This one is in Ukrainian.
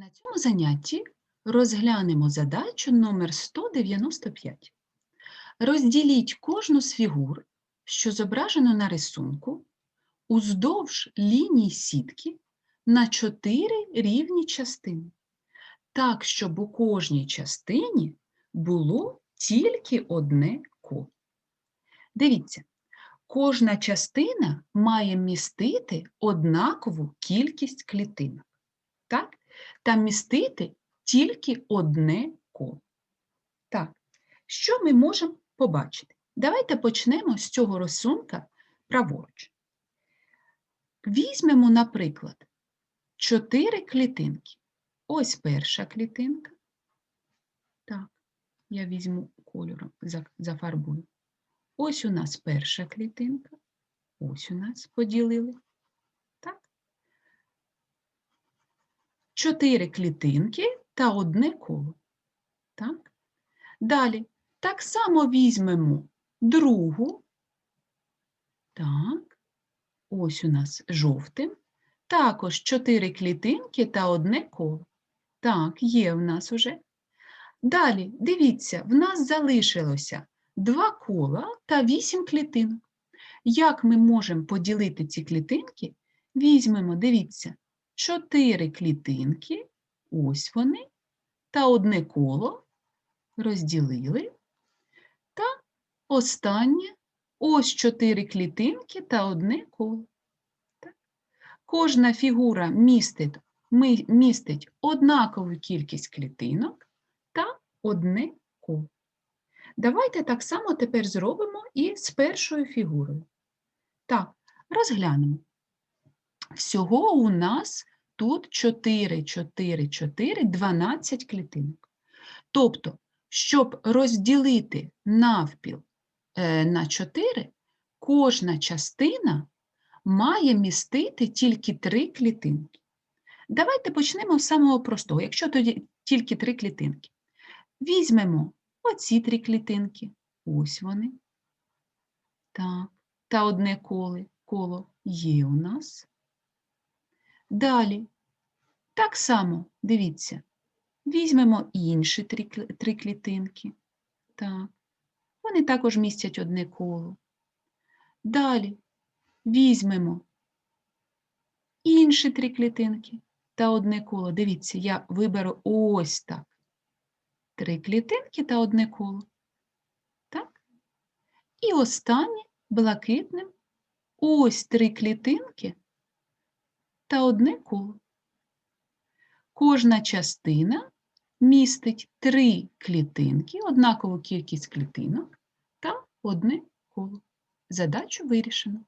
На цьому занятті розглянемо задачу номер 195. Розділіть кожну з фігур, що зображено на рисунку, уздовж ліній сітки на чотири рівні частини, так, щоб у кожній частині було тільки одне коло. Дивіться, кожна частина має містити однакову кількість клітинок. Так? Та містити тільки одне коло. Так, що ми можемо побачити? Давайте почнемо з цього рисунка праворуч. Візьмемо, наприклад, чотири клітинки. Ось перша клітинка. Так, я візьму кольором, зафарбую. Ось у нас перша клітинка. Ось у нас поділили. Так. Чотири клітинки та одне коло. Так. Далі так само візьмемо другу. Так. Ось у нас жовтим. Також чотири клітинки та одне коло. Так, є в нас уже. Далі, дивіться, в нас залишилося два кола та вісім клітинок. Як ми можемо поділити ці клітинки? Візьмемо, дивіться, чотири клітинки, ось вони, та одне коло розділили. Та останнє ось чотири клітинки та одне коло. Кожна фігура містить, містить однакову кількість клітинок та одне коло. Давайте так само тепер зробимо і з першою фігурою. Так, розглянемо. Всього у нас тут 4, 4, 4, 12 клітинок. Тобто, щоб розділити навпіл е, на 4, кожна частина має містити тільки 3 клітинки. Давайте почнемо з самого простого, якщо тоді тільки 3 клітинки. Візьмемо оці три клітинки. Ось вони. Так. Та одне коло, коло є у нас. Далі. Так само, дивіться, візьмемо інші три, три клітинки. Так. Вони також містять одне коло. Далі візьмемо інші три клітинки та одне коло. Дивіться, я виберу ось так. Три клітинки та одне коло. Так? І останнє блакитним ось три клітинки та одне коло. Кожна частина містить три клітинки, однакову кількість клітинок та одне коло. Задачу вирішено.